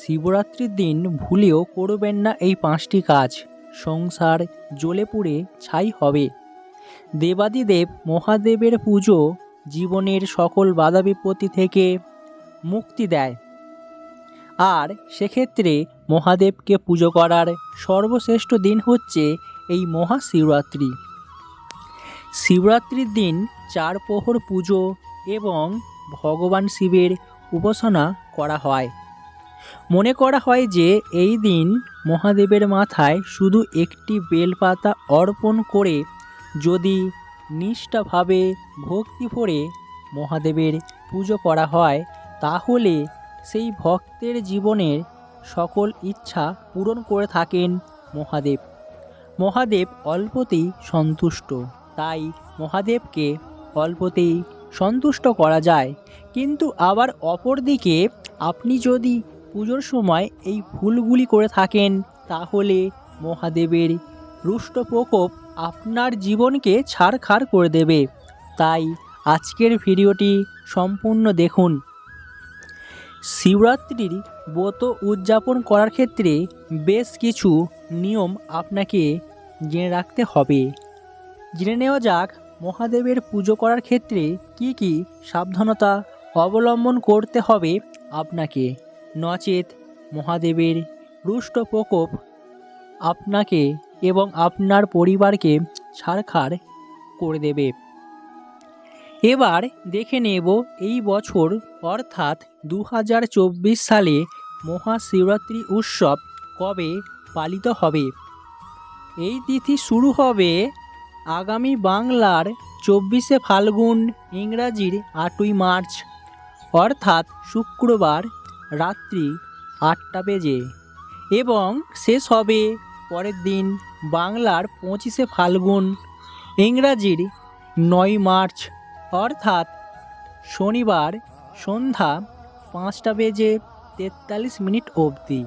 শিবরাত্রির দিন ভুলেও করবেন না এই পাঁচটি কাজ। সংসার জ্বলে পুড়ে ছাই হবে। দেবাদিদেব মহাদেবের পুজো জীবনের সকল বাধা বিপত্তি থেকে মুক্তি দেয়। আর সেক্ষেত্রে মহাদেবকে পুজো করার সর্বশ্রেষ্ঠ দিন হচ্ছে এই মহাশিবরাত্রি। শিবরাত্রির দিন চার প্রহর পুজো এবং ভগবান শিবের উপাসনা করা হয়। মনে করা হয় যে এই দিন মহাদেবের মাথায় শুধু একটি বেলপাতা অর্পণ করে যদি নিষ্ঠাভাবে ভক্তি ভরে মহাদেবের পুজো করা হয়, তাহলে সেই ভক্তের জীবনের সকল ইচ্ছা পূরণ করে থাকেন মহাদেব। মহাদেব অল্পতেই সন্তুষ্ট, তাই মহাদেবকে অল্পতেই সন্তুষ্ট করা যায়। কিন্তু আবার অপরদিকে আপনি যদি পুজোর সময় এই ভুলগুলি করে থাকেন, তাহলে মহাদেবের রুষ্ট প্রকোপ আপনার জীবনকে ছাড়খাড় করে দেবে। তাই আজকের ভিডিওটি সম্পূর্ণ দেখুন। শিবরাত্রির ব্রত উদযাপন করার ক্ষেত্রে বেশ কিছু নিয়ম আপনাকে জেনে রাখতে হবে। জেনে নেওয়া যাক, মহাদেবের পুজো করার ক্ষেত্রে কি কি সাবধানতা অবলম্বন করতে হবে আপনাকে। নচেত মহাদেবের রুষ্ট প্রকোপ আপনাকে এবং আপনার পরিবারকে ছাড়খাড় করে দেবে। এবার দেখে নেব এই বছর, অর্থাৎ দু হাজার চব্বিশ সালে মহাশিবরাত্রি উৎসব কবে পালিত হবে? এই তিথি শুরু হবে আগামী বাংলার চব্বিশে ফাল্গুন ইংরাজির আটই মার্চ, অর্থাৎ শুক্রবার রাত্রি আটটা বেজে। এবং শেষ হবে পরের দিন বাংলার পঁচিশে ফাল্গুন, ইংরাজির নয় মার্চ, অর্থাৎ শনিবার সন্ধ্যা পাঁচটা বেজে তেতাল্লিশ মিনিট অবধি।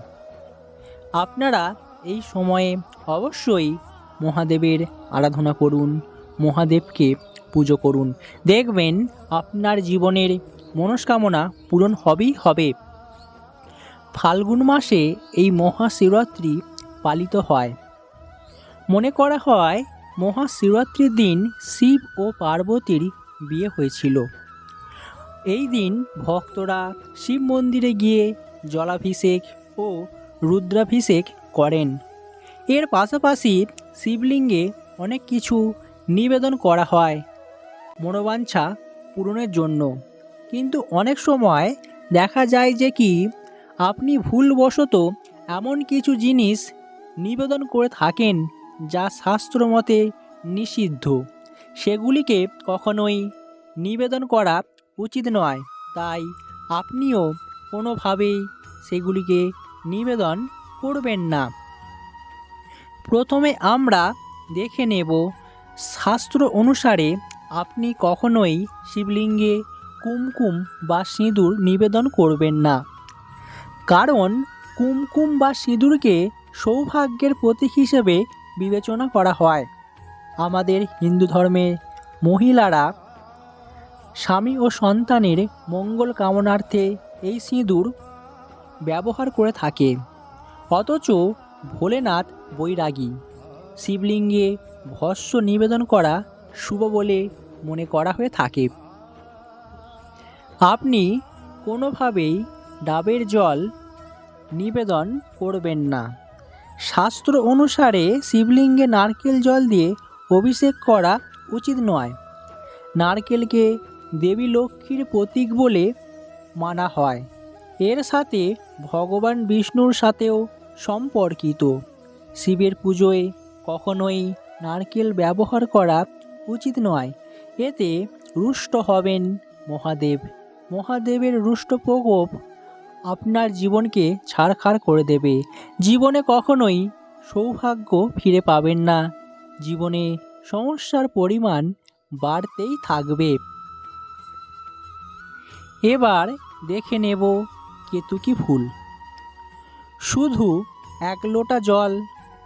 আপনারা এই সময়ে অবশ্যই মহাদেবের আরাধনা করুন, মহাদেবকে পুজো করুন। দেখবেন আপনার জীবনের মনস্কামনা পূরণ হবেই হবে। ফাল্গুন মাসে এই মহাশিবরাত্রি পালিত হয়। মনে করা হয়, মহাশিবরাত্রির দিন শিব ও পার্বতীর বিয়ে হয়েছিল। এই দিন ভক্তরা শিব মন্দিরে গিয়ে জলাভিষেক ও রুদ্রাভিষেক করেন। এর পাশাপাশি শিবলিঙ্গে অনেক কিছু নিবেদন করা হয়, মনোবাঞ্ছা পূরণের জন্য। কিন্তু অনেক সময় দেখা যায় যে কি আপনি ভুলবশত এমন কিছু জিনিস নিবেদন করে থাকেন যা শাস্ত্রমতে নিষিদ্ধ। সেগুলিকে কখনোই নিবেদন করা উচিত নয়। তাই আপনিও কোনোভাবেই সেগুলিকে নিবেদন করবেন না। প্রথমে আমরা দেখে নেব শাস্ত্র অনুসারে আপনি কখনোই শিবলিঙ্গে কুমকুম বা সিঁদুর নিবেদন করবেন না। কারণ কুমকুম বা সিঁদুরকে সৌভাগ্যের প্রতীক হিসেবে বিবেচনা করা হয়। আমাদের হিন্দু ধর্মে মহিলারা স্বামী ও সন্তানের মঙ্গল কামনার্থে এই সিঁদুর ব্যবহার করে থাকে। অথচ ভোলেনাথ বৈরাগী শিবলিঙ্গে ভস্য নিবেদন করা শুভ বলে মনে করা হয়ে থাকে। আপনি কোনোভাবেই ডাবের জল নিবেদন করবেন না। শাস্ত্র অনুসারে শিবলিঙ্গে নারকেল জল দিয়ে অভিষেক করা উচিত নয়। নারকেলকে দেবী লক্ষ্মীর প্রতীক বলে মানা হয়। এর সাথে ভগবান বিষ্ণুর সাথেও সম্পর্কিত। শিবের পুজোয় কখনোই নারকেল ব্যবহার করা উচিত নয়। এতে রুষ্ট হবেন মহাদেব। মহাদেবের রুষ্ট প্রকোপ আপনার জীবনকে ছাড়খাড় করে দেবে। জীবনে কখনোই সৌভাগ্য ফিরে পাবেন না। জীবনে সমস্যার পরিমাণ বাড়তেই থাকবে। এবার দেখে নেব কেতুকি ফুল। শুধু এক লোটা জল,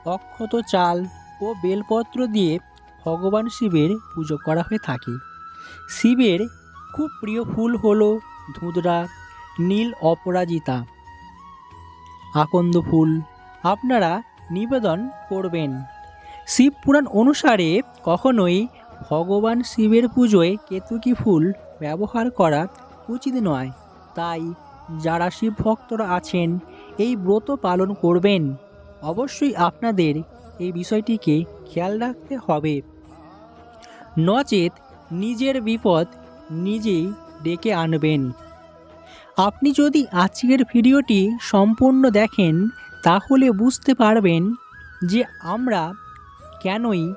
অক্ষত চাল ও বেলপত্র দিয়ে ভগবান শিবের পুজো করা হয়ে থাকে। শিবের খুব প্রিয় ফুল হলো ধুতরা নীল অপরাজিতা। আকন্দ ফুল আপনারা নিবেদন করবেন। শিব পুরাণ অনুসারে কখনোই ভগবান শিবের পুজোয় কেতুকি ফুল ব্যবহার করা উচিত নয়। তাই যারা শিব ভক্তরা আছেন, এই ব্রত পালন করবেন। অবশ্যই আপনাদের এই বিষয়টিকে খেয়াল রাখতে হবে। নচেত নিজের বিপদ নিজেই ডেকে আনবেন। আপনি যদি আজকের ভিডিওটি সম্পূর্ণ দেখেন, তাহলে বুঝতে পারবেন যে আমরা কেনই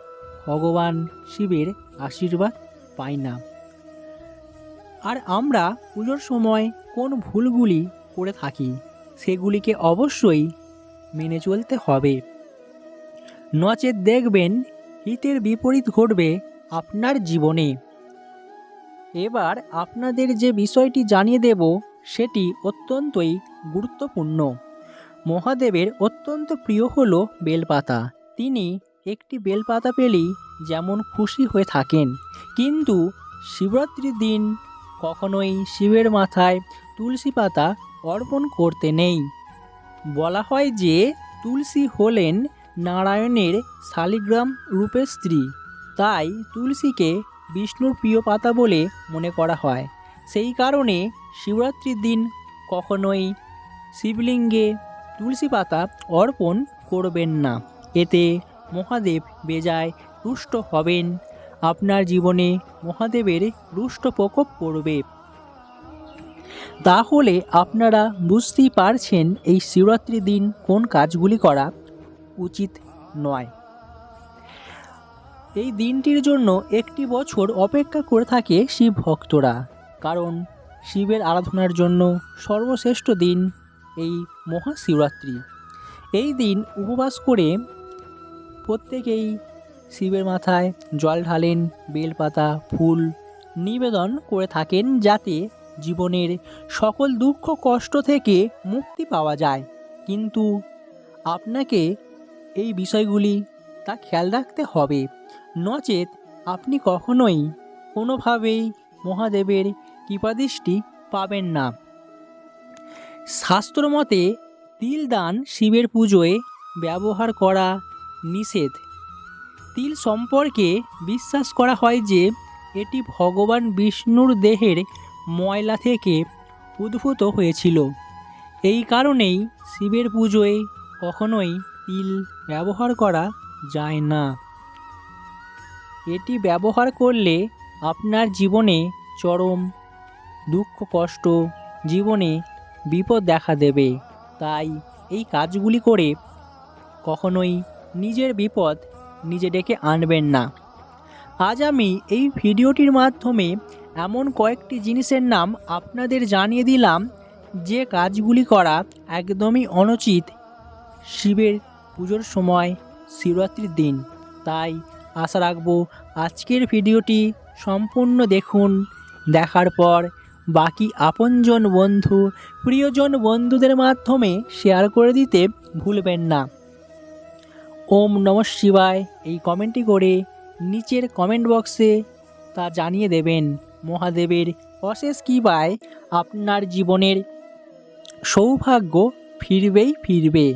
ভগবান শিবের আশীর্বাদ পাই না। আর আমরা পুজোর সময় কোন ভুলগুলি করে থাকি, সেগুলিকে অবশ্যই মেনে চলতে হবে। নচেত দেখবেন, হিতের বিপরীত ঘটবে আপনার জীবনে। এবার আপনাদের যে বিষয়টি জানিয়ে দেব সেটি অত্যন্তই গুরুত্বপূর্ণ। মহাদেবের অত্যন্ত প্রিয় হলো বেলপাতা। তিনি একটি বেলপাতা পেলেই যেমন খুশি হয়ে থাকেন। কিন্তু শিবরাত্রির দিন কখনোই শিবের মাথায় তুলসী পাতা অর্পণ করতে নেই। বলা হয় যে তুলসী হলেন নারায়ণের শালিগ্রাম রূপের স্ত্রী। তাই তুলসীকে বিষ্ণুর প্রিয় পাতা বলে মনে করা হয়। সেই কারণে শিবরাত্রির দিন কখনোই শিবলিঙ্গে তুলসী পাতা অর্পণ করবেন না। এতে মহাদেব বেজায় রুষ্ট হবেন। আপনার জীবনে মহাদেবের রুষ্ট প্রকোপ পড়বে। তাহলে আপনারা বুঝতেই পারছেন এই শিবরাত্রির দিন কোন কাজগুলি করা উচিত নয়। এই দিনটির জন্য একটি বছর অপেক্ষা করে থাকে শিব ভক্তরা কারণ শিবের আরাধনার জন্য সর্বশ্রেষ্ঠ দিন এই মহাশিবরাত্রি। এই দিন উপবাস করে প্রত্যেকেই শিবের মাথায় জল ঢালেন, বেলপাতা, ফুল নিবেদন করে থাকেন যাতে জীবনের সকল দুঃখ, কষ্ট থেকে মুক্তি পাওয়া যায়। কিন্তু আপনাকে এই বিষয়গুলি তা খেয়াল রাখতে হবে। নচেত আপনি কখনোই কোনোভাবেই মহাদেবের কৃপাদৃষ্টি পাবেন না। শাস্ত্রমতে তিল দান শিবের পুজোয় ব্যবহার করা নিষেধ। তিল সম্পর্কে বিশ্বাস করা হয় যে, এটি ভগবান বিষ্ণুর দেহের ময়লা থেকে উদ্ভূত হয়েছিল। এই কারণেই শিবের পুজোয় কখনোই তিল ব্যবহার করা যায় না। এটি ব্যবহার করলে আপনার জীবনে চরম দুঃখ, কষ্ট, জীবনে বিপদ দেখা দেবে। তাই এই কাজগুলি করে কখনোই নিজের বিপদ নিজে ডেকে আনবেন না। আজ আমি এই ভিডিওটির মাধ্যমে এমন কয়েকটি জিনিসের নাম আপনাদের জানিয়ে দিলাম, যে কাজগুলি করা একদমই অনুচিত শিবের পুজোর সময়, শিবরাত্রির দিন। তাই আশা রাখব আজকের ভিডিওটি সম্পূর্ণ দেখুন, দেখার পর বাকি আপনজন বন্ধু, প্রিয়জন বন্ধুদের মাধ্যমে শেয়ার করে দিতে ভুলবেন না। ওম নম শিবায়। এই কমেন্টটি করে নিচের কমেন্ট বক্সে তা জানিয়ে দেবেন। মহাদেবের অশেষ কৃপায় আপনার জীবনের সৌভাগ্য ফিরবেই ফিরবে।